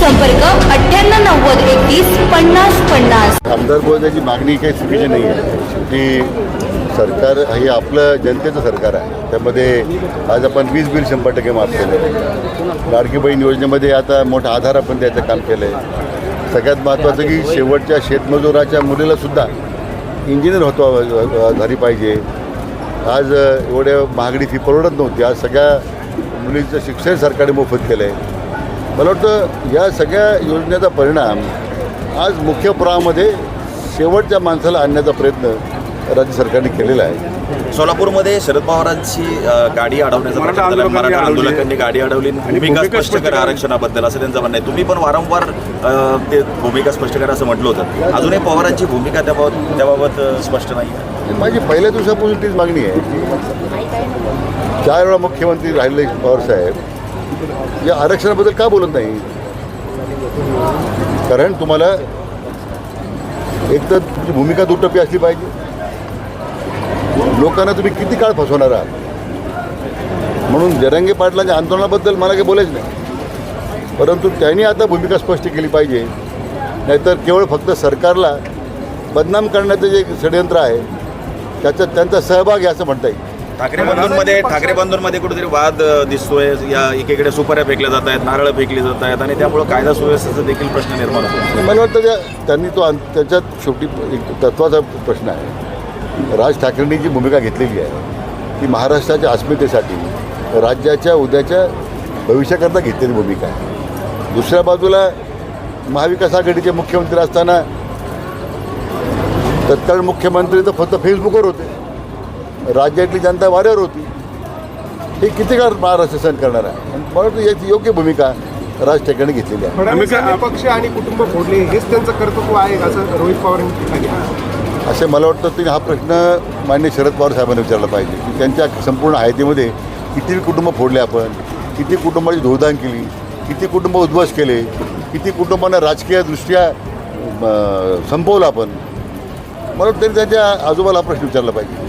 संपर्क अठ्ठ्याण्णव नव्वद एकतीस पन्नास पन्नास. आमदार बोलण्याची मागणी काही चुकीची नाही आहे. की सरकार हे आपलं जनतेचं सरकार आहे. त्यामध्ये आज आपण वीज बिल शंभर टक्के माफ केलं आहे लाडकी बहीण योजनेमध्ये आता मोठा आधार आपण द्यायचं काम केलं आहे सगळ्यात महत्त्वाचं की शेवटच्या शेतमजुराच्या मुलीलासुद्धा इंजिनियर होतो झाली पाहिजे. आज एवढ्या महागडी फी परवडत नव्हती. आज सगळ्या मुलींचं शिक्षण सरकारने मोफत केलं आहे मला वाटतं या सगळ्या योजनेचा परिणाम आज मुख्य प्रवाहामध्ये शेवटच्या माणसाला आणण्याचा प्रयत्न राज्य सरकारने केलेला आहे सोलापूरमध्ये शरद पवारांची गाडी अडवण्याचा मराठा. आंदोलकांनी मराठा अडवली. आंदोलकांनी गाडी अडवली भूमिका स्पष्ट स्पष्ट करा. आरक्षणाबद्दल असं त्यांचं म्हणणं आहे तुम्ही पण वारंवार ते भूमिका स्पष्ट करा असं म्हटलं होतं अजूनही पवारांची भूमिका त्याबाबत त्याबाबत स्पष्ट नाही आहे माझी पहिल्या दिवसापासून तीच मागणी आहे चार वेळा मुख्यमंत्री राहिले पवारसाहेब या आरक्षणाबद्दल का बोलत नाही? कारण तुम्हाला एक तर तुमची भूमिका दुटप्पी असली पाहिजे. लोकांना तुम्ही किती काळ फसवणार आहात? म्हणून जरंगे पाटलांच्या आंदोलनाबद्दल मला काही बोलायचं नाही. परंतु त्यांनी आता भूमिका स्पष्ट केली पाहिजे. नाहीतर केवळ फक्त सरकारला बदनाम करण्याचं जे षडयंत्र आहे त्याच्यात त्यांचा सहभाग आहे असं म्हणता येईल. ठाकरे बंधूंमध्ये ठाकरे बंधूंमध्ये कुठेतरी वाद दिसतोय. या एकीकडे सुपाऱ्या फेकल्या जात आहेत नारळ फेकली जात आहेत आणि त्यामुळं कायदा सुव्यवस्थेचा देखील प्रश्न निर्माण होतो. मला वाटतं त्या त्यांनी तो त्याच्यात शेवटी एक तत्वाचा प्रश्न आहे. राज ठाकरेंनी जी भूमिका घेतलेली आहे ती महाराष्ट्राच्या अस्मितेसाठी राज्याच्या उद्याच्या भविष्याकरता घेतलेली भूमिका आहे. दुसऱ्या बाजूला महाविकास आघाडीचे मुख्यमंत्री असताना तत्काळ मुख्यमंत्री तर फक्त फेसबुकवर होते. राज्यातली जनता वाऱ्यावर होती. हे किती काळ महाराष्ट्र सहन करणार आहे? आणि मला वाटतं याची योग्य भूमिका राज ठाकरेंनी घेतलेली आहे. फडणवीसांनी पक्ष आणि कुटुंब फोडले. हेच त्यांचं कर्तृत्व आहे असं रोहित सांगितलं असे मला वाटतं की हा प्रश्न मान्य शरद पवार साहेबांनी विचारला पाहिजे. की त्यांच्या संपूर्ण हयातीमध्ये किती कुटुंब फोडले आपण? किती कुटुंबाची धुळदाण केली? किती कुटुंब उद्ध्वस्त केले? किती कुटुंबांना राजकीयदृष्ट्या संपवलं आपण? मला वाटतं त्यांनी त्यांच्या आजोबाला हा प्रश्न विचारला पाहिजे.